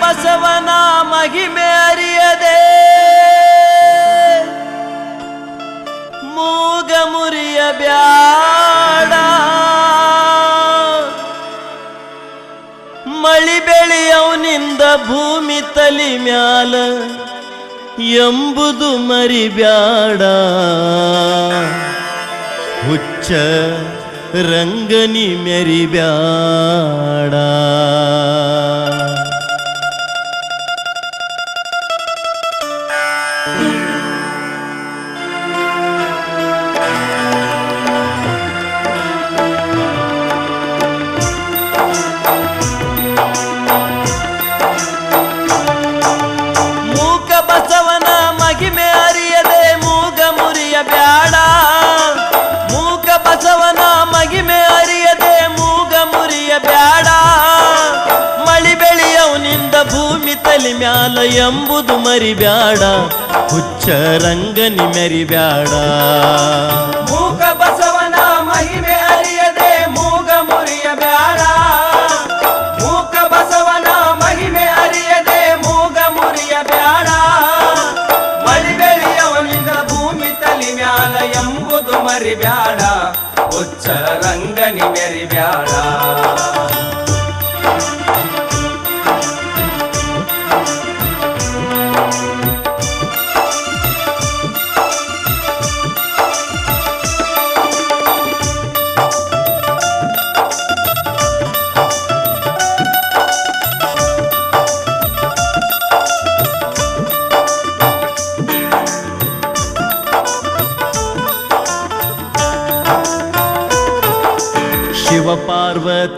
ಬಸವನ ಮಹಿಮೆ ಅರಿಯದೆ. ಮೂಗ ಮುರಿಯ ಬ್ಯಾಡ. ಮಳಿ ಬೆಳೆಯವನಿಂದ ಭೂಮಿ ತಲಿ ಮ್ಯಾಲ ಎಂಬುದು ಮರಿಬ್ಯಾಡ. ಹುಚ್ಚ ರಂಗನಿ ಮೆರಿಬ್ಯಾಡ. ಮ್ಯಾಲ ಎಂಬುದು ಮರಿಬ್ಯಾಡ, ಹುಚ್ಚ ರಂಗನಿ ಮೆರಿಬ್ಯಾಡ. ಮೂಕ ಬಸವನ ಮಹಿಮೆ ಅರಿಯದೆ ಮೂಗ ಮುರಿಯ ಬ್ಯಾಡ ಮೂಕ ಬಸವನ ಮಹಿಮೆ ಅರಿಯದೆ ಮೂಗ ಮುರಿಯ ಬ್ಯಾಡ ಮಳಿ ಬೆಳೆಯವನಿಂದ ಭೂಮಿ ತಲಿ ಮ್ಯಾಲ ಎಂಬುದು ಮರಿಬ್ಯಾಡ, ಹುಚ್ಚ ರಂಗನಿ ಮೆರಿಬ್ಯಾಡ.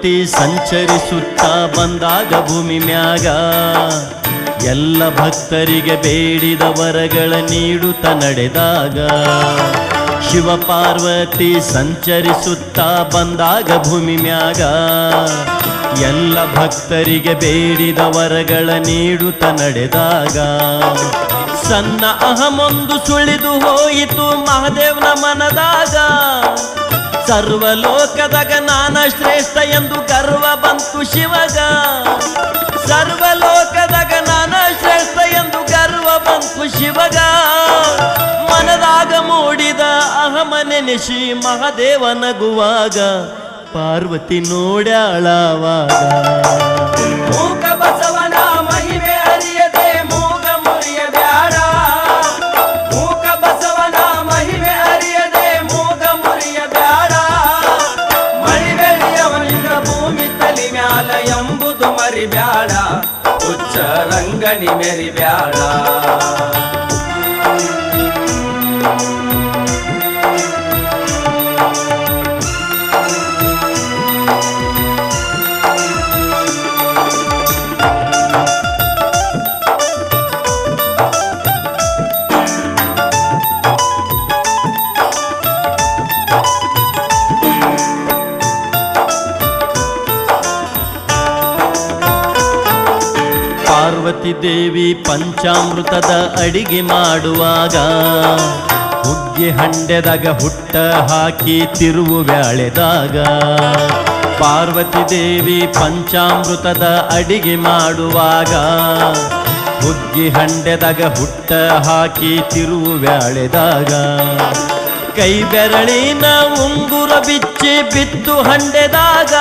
ಪಾರ್ವತಿ ಸಂಚರಿಸುತ್ತಾ ಬಂದಾಗ ಭೂಮಿ ಮ್ಯಾಗ ಎಲ್ಲ ಭಕ್ತರಿಗೆ ಬೇಡಿದ ವರಗಳ ನೀಡುತ್ತ ನಡೆದಾಗ ಶಿವ ಪಾರ್ವತಿ ಸಂಚರಿಸುತ್ತಾ ಬಂದಾಗ ಭೂಮಿ ಮ್ಯಾಗ ಎಲ್ಲ ಭಕ್ತರಿಗೆ ಬೇಡಿದ ವರಗಳ ನೀಡುತ್ತ ನಡೆದಾಗ ಸಣ್ಣ ಅಹಮೊಂದು ಸುಳಿದು ಹೋಯಿತು ಮಹಾದೇವನ ಮನದಾಗ ಸರ್ವಲೋಕದಾಗ ನಾನ ಶ್ರೇಷ್ಠ ಎಂದು ಗರ್ವ ಬಂತು ಶಿವಗ. ಸರ್ವಲೋಕದಾಗ ನಾನ ಶ್ರೇಷ್ಠ ಎಂದು ಗರ್ವ ಬಂತು ಶಿವಗ. ಮನದಾಗ ಮೂಡಿದ ಅಹಮ ನೆನೆಸಿ ಮಹಾದೇವ ನಗುವಾಗ. ಪಾರ್ವತಿ ನೋಡ್ಯಾಳವಾಗ. ರಂಗನಿ ಮೆರಿಬ್ಯಾಡ ಪಾರ್ವತಿ ದೇವಿ ಪಂಚಾಮೃತದ ಅಡಿಗೆ ಮಾಡುವಾಗ ಹುಗ್ಗಿ ಹಂಡೆದಾಗ ಹುಟ್ಟ ಹಾಕಿ ತಿರುವು ಬ್ಯಾಳೆದಾಗ ಪಾರ್ವತಿ ದೇವಿ ಪಂಚಾಮೃತದ ಅಡಿಗೆ ಮಾಡುವಾಗ ಹುಗ್ಗಿ ಹಂಡೆದಾಗ ಹುಟ್ಟ ಹಾಕಿ ತಿರುವು ಬ್ಯಾಳೆದಾಗ ಕೈ ಬೆರಳಿನ ಉಂಗುರ ಬಿಚ್ಚಿ ಬಿತ್ತು ಹಂಡೆದಾಗ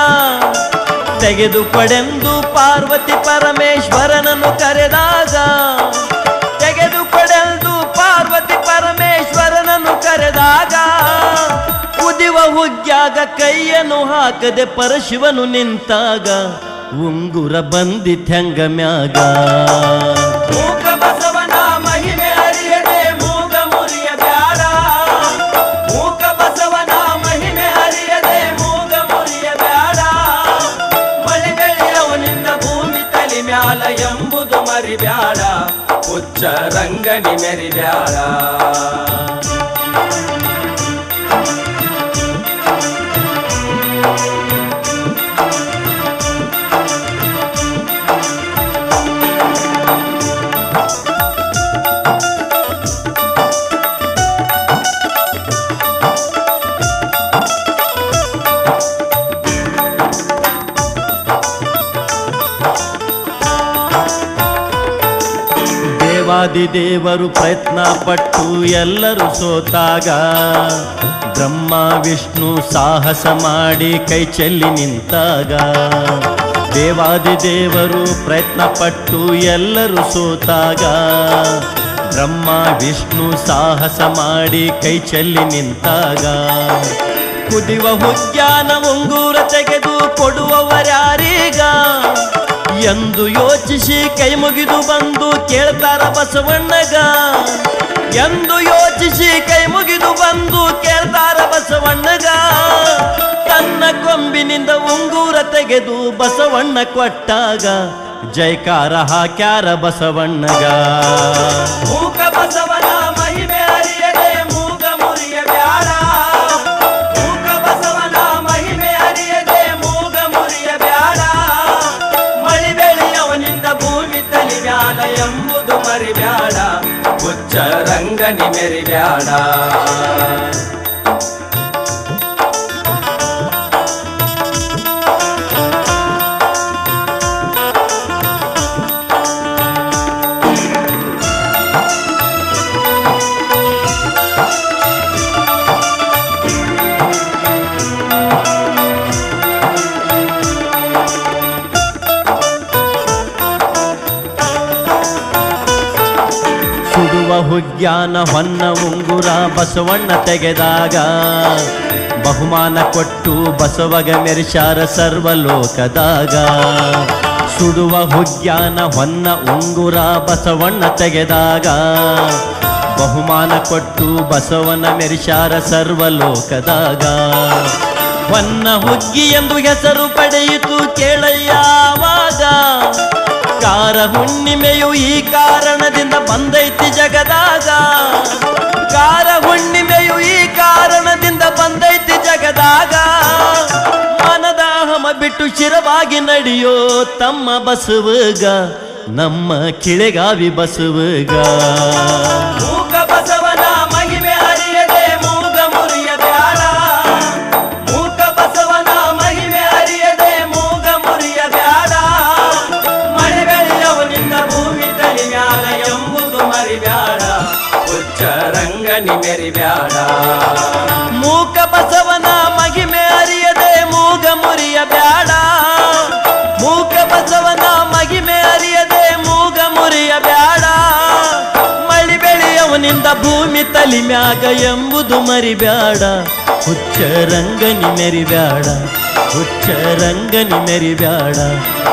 ತೆಗೆದು ಕೊಡೆಂದು ಪಾರ್ವತಿ ಪರಮೇಶ್ವರನನ್ನು ಕರೆದಾಗ ತೆಗೆದು ಕೊಡೆಂದು ಪಾರ್ವತಿ ಪರಮೇಶ್ವರನನ್ನು ಕರೆದಾಗ, ಕುದಿವ ಹುಗ್ಯಾಗ ಕೈಯನ್ನು ಹಾಕದೆ ಪರಶಿವನು ನಿಂತಾಗ, ಉಂಗುರ ಬಂದಿತ್ಯಂಗ ಮ್ಯಾಗ. ಮರಿಬ್ಯಾಡ ಹುಚ್ಚ ರಂಗನಿ ಮೆರಿಬ್ಯಾಡ ದೇವಾದಿ ದೇವರು ಪ್ರಯತ್ನ ಪಟ್ಟು ಎಲ್ಲರೂ ಸೋತಾಗ. ಬ್ರಹ್ಮ, ವಿಷ್ಣು ಸಾಹಸ ಮಾಡಿ ಕೈ ಚೆಲ್ಲಿ ನಿಂತಾಗ. ದೇವಾದಿ ದೇವರು ಪ್ರಯತ್ನ ಪಟ್ಟು ಎಲ್ಲರೂ ಸೋತಾಗ. ಬ್ರಹ್ಮ, ವಿಷ್ಣು ಸಾಹಸ ಮಾಡಿ ಕೈ ಚೆಲ್ಲಿ ನಿಂತಾಗ. ಕುದಿವ ಉದ್ಯಾನ ಉಂಗೂರ ತೆಗೆದು ಕೊಡುವವರ್ಯಾರೀಗ. ಎಂದು ಯೋಚಿಸಿ ಕೈ ಮುಗಿದು ಬಂದು ಕೇಳ್ತಾರ ಬಸವಣ್ಣಗ. ಎಂದು ಯೋಚಿಸಿ ಕೈ ಮುಗಿದು ಬಂದು ಕೇಳ್ತಾರ ಬಸವಣ್ಣಗ. ತನ್ನ ಕೊಂಬಿನಿಂದ ಉಂಗೂರ ತೆಗೆದು ಬಸವಣ್ಣ ಕೊಟ್ಟಾಗ. ಜೈಕಾರ ಹಾಕ್ಯಾರ ಬಸವಣ್ಣಗ. ಬಸವನ ಎಂಬುದು ಮರಿಬ್ಯಾಡ ಹುಚ್ಚ ರಂಗನಿ ಮೆರಿಬ್ಯಾಡ ಹುಗ್ಯಾನ ಹೊನ್ನ ಉಂಗುರ ಬಸವಣ್ಣ ತೆಗೆದಾಗ ಬಹುಮಾನ ಕೊಟ್ಟು ಬಸವಗ ಮೆರಿಶಾರ ಸರ್ವಲೋಕದಾಗ. ಸುಡುವ ಹುಗ್ಯಾನ ಹೊನ್ನ ಉಂಗುರ ಬಸವಣ್ಣ ತೆಗೆದಾಗ ಬಹುಮಾನ ಕೊಟ್ಟು ಬಸವನ ಮೆರಿಶಾರ ಸರ್ವಲೋಕದಾಗ. ಹೊನ್ನ ಹುಗ್ಗಿ ಎಂದು ಹೆಸರು ಪಡೆಯಿತು ಕೇಳಯ್ಯಾವಾಗ ಕಾರ ಹುಣ್ಣಿಮೆಯು ಈ ಕಾರಣದಿಂದ ಬಂದೈತಿ ಜಗದಾಗ. ಕಾರ ಹುಣ್ಣಿಮೆಯು ಈ ಕಾರಣದಿಂದ ಬಂದೈತಿ ಜಗದಾಗ. ಮನದ ಹಮ ಬಿಟ್ಟು ಶಿರವಾಗಿ ನಡೆಯೋ ತಮ್ಮ ಬಸವಗ, ನಮ್ಮ ಕಿಳೆಗಾವಿ ಬಸವಗ. ಭೂಮಿ ತಲಿ ಮ್ಯಾಗ ಎಂಬುದು ಮರಿಬ್ಯಾಡ. ಹುಚ್ಚ ರಂಗನಿ ಮೆರಿಬ್ಯಾಡ. ಹುಚ್ಚ ರಂಗನಿ ಮೆರಿಬ್ಯಾಡ.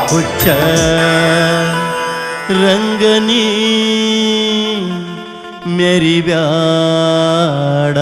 ಹುಚ್ಚ ರಂಗನಿ ಮೆರಿಬ್ಯಾಡ.